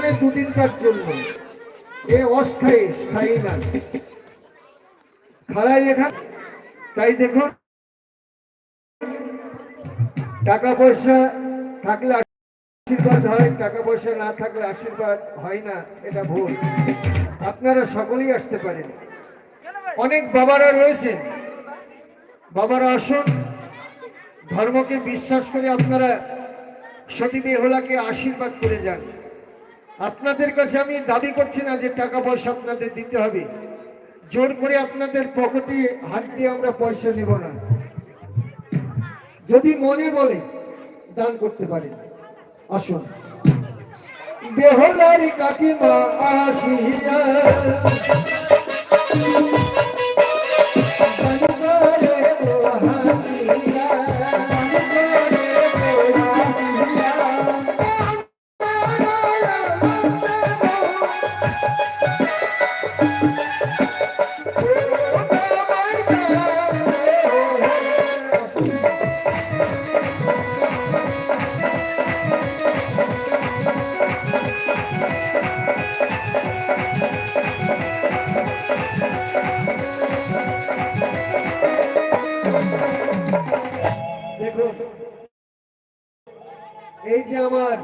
মানে দুদিনকার জন্য। এ অস্থায়ী, স্থায়ী না। খাড়াই এখানে তাই দেখুন টাকা পয়সা থাকলে আশীর্বাদ হয় টাকা পয়সা না থাকলে আশীর্বাদ হয় না, এটা ভুল। আপনারা সকলেই আসতে পারেন। অনেক বাবারা রয়েছেন। বাবারা আসুন। ধর্মকে বিশ্বাস করে আপনারা সতী বেহলাকে আশীর্বাদ করে যান। আপনাদের কাছে আমি দাবি করছি না যে টাকা পয়সা আপনাদের দিতে হবে। জোর করে আপনাদের পকেটে হাত দিয়ে আমরা পয়সা নেব না। যদি মনে বলে, দান করতে পারে আসুন। বেহলারি কাকিমা আসিয়া এই যে আমার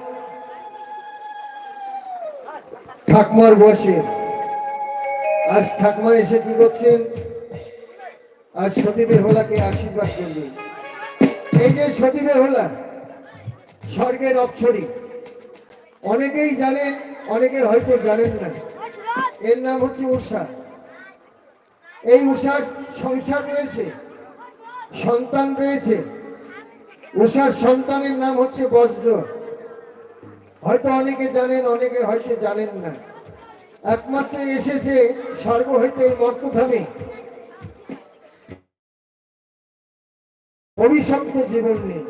ঠাকুমার বসে আজ ঠাকুমা এসে কি করছেন? আজ সতী বেহলাকে আশীর্বাদ করবেন এই যে সতী বেহলা স্বর্গের অক্ষরী অনেকেই জানেন, অনেকের হয়তো জানেন না। এর নাম হচ্ছে উষা এই উষার সংসার রয়েছে, সন্তান রয়েছে। উষার সন্তানের নাম হচ্ছে বজ্র। হয়তো অনেকে জানেন, অনেকে হয়তো জানেন না। একমাত্র এসেছে স্বর্গ হইতে এই মর্তধামে। অভিশপ্ত জীবন নেই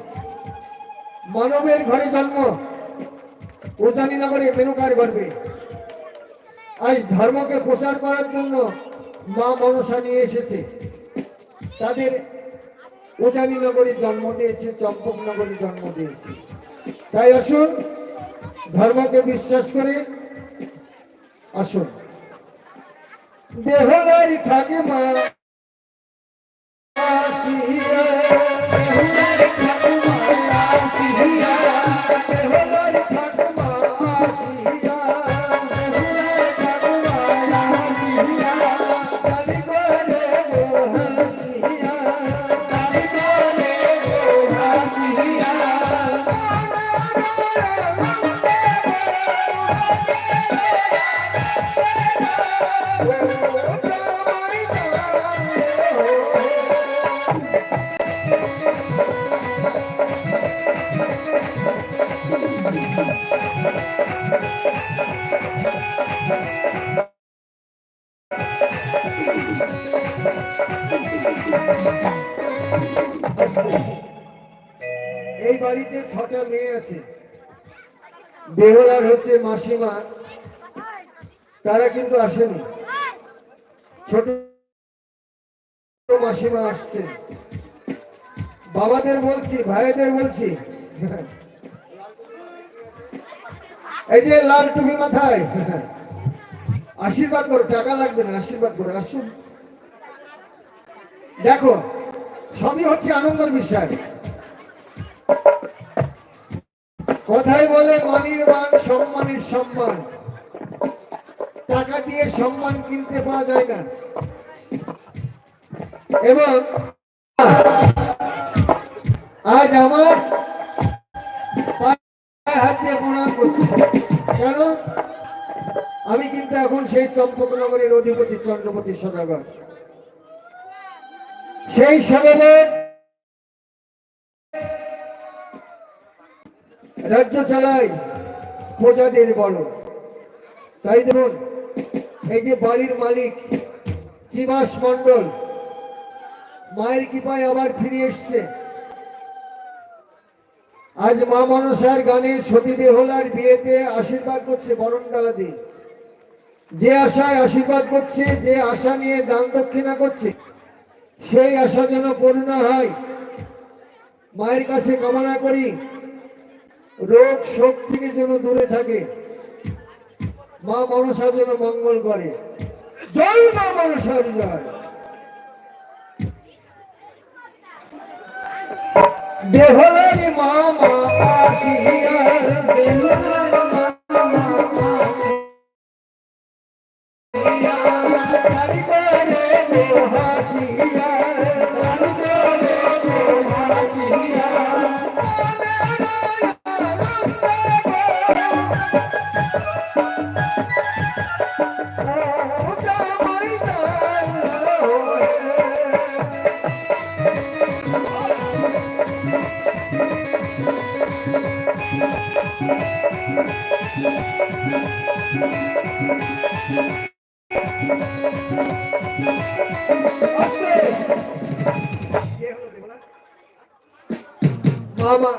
মানবের ঘরে জন্ম। উজানিনগরে মেনুকার গর্বে। আজ ধর্মকে প্রচার করার জন্য মা মনসা নিয়ে এসেছে। তাদের উজানি নগরী জন্ম দিয়েছে চম্পক নগরী জন্ম দিয়েছে। তাই আসুন ধর্মকে বিশ্বাস করে আসুন। দেহলারি থাকে মা আসিয়া, আসিয়া, এই বাড়িতে ছটা মেয়ে আছে। বেহলার হচ্ছে মাসিমা। তারা কিন্তু আসেনি। ছোট মাসিমা আসছে। বাবাদের বলছি, ভাইদের বলছি। এই যে লাল টুপি মাথায়। আশীর্বাদ করো, টাকা লাগবে না, আশীর্বাদ করো, আসুন। দেখো, সবই হচ্ছে আনন্দের বিষয়। কথাই বলে, মানির মান, সম্মানের সম্মান। টাকা দিয়ে সম্মান কিনতে পাওয়া যায় না। এবং আজ আমার কিন্তু এখন সেই চম্পকনগরের অধিপতি চন্দ্রপতি সদাগর। সেই সদাগর রাজ্য চালাই প্রজাদের বলো তাই দেখুন, এই যে বাড়ির মালিক চিবাস মন্ডল মায়ের কৃপায় আবার ফিরে এসছে। আজ মা মনসার গানে সতী বেহলার বিয়েতে আশীর্বাদ করছে বরণডালা দিয়ে যে আশায় আশীর্বাদ করছে, যে আশা নিয়ে দান দক্ষিণা করছে, সেই আশা যেন পূর্ণ হয়। মায়ের কাছে কামনা করি, রোগ শোক থেকে যেন দূরে থাকে। মা মনসা যেন মঙ্গল করে। জয় মা মনসার জয়। বেহলারি মামা আসিয়া মামা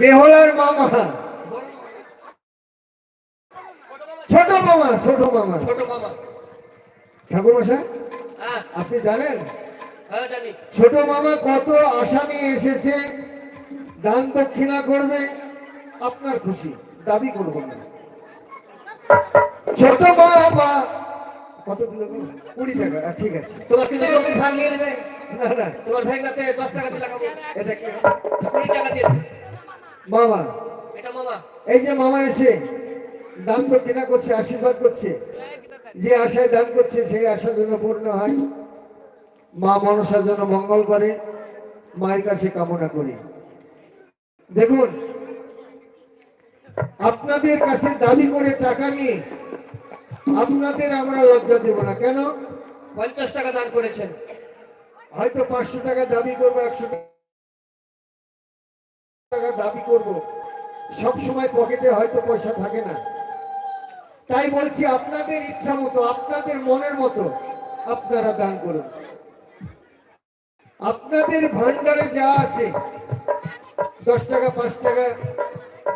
বেহলার মামা। ছোট মামা ছোট মামা। ছোট মামা। ঠাকুর মশাই হ্যাঁ। আপনি জানেন? হ্যাঁ ছোট মামা কত আশা নিয়ে এসেছে দান দক্ষিণা করবে আপনার খুশি দাবি করব না। ছোট মামা কত দিল কুড়ি টাকা ঠিক আছে। তোমার কিন্তু জমি ভাগ নিয়ে নেবে? না না। তোমার দশ টাকা দিয়ে লাগাবো। এটা কি? কুড়ি টাকা দিয়েছে। মামা। এটা মামা। এই যে মামা এসে দান দক্ষিণা করছে আশীর্বাদ করছে। যে আশায় দান করছে সেই আশা যেন পূর্ণ হয়। মা মনসার জন্য মঙ্গল করে মায়ের কাছে কামনা করি। দেখুন আপনাদের কাছে দাবি করে টাকা নিয়ে আপনাদের আমরা লজ্জা দেব না। কেন? পঞ্চাশ টাকা দান করেছেন। হয়তো পাঁচশো টাকা দাবি করব একশো টাকা দাবি করব। সব সময় পকেটে হয়তো পয়সা থাকে না। তাই বলছি আপনাদের ইচ্ছা মতো আপনাদের মনের মতো আপনারা দান করুন। আপনাদের ভান্ডারে যা আছে দশ টাকা পাঁচ টাকা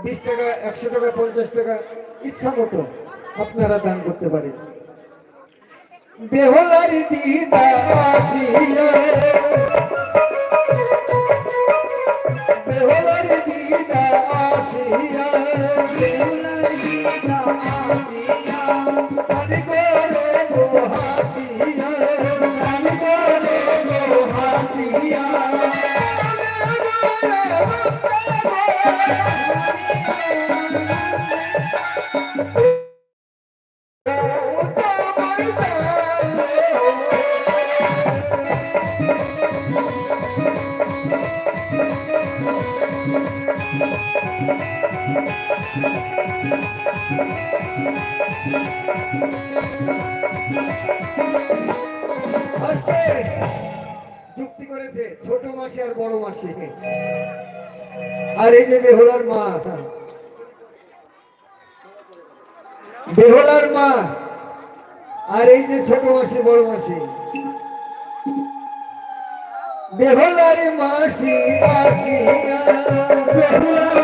বিশ টাকা একশো টাকা পঞ্চাশ টাকা ইচ্ছা মতো। আপনারা দান করতে পারেন বেহলারি দিদা আসিয়া বেহলারি দিদা আর এই যে বেহলার মা। বেহলার মা আর এই যে ছোট মাসে, বড় মাসে। বেহলার মাসি আসিয়া বেহুলার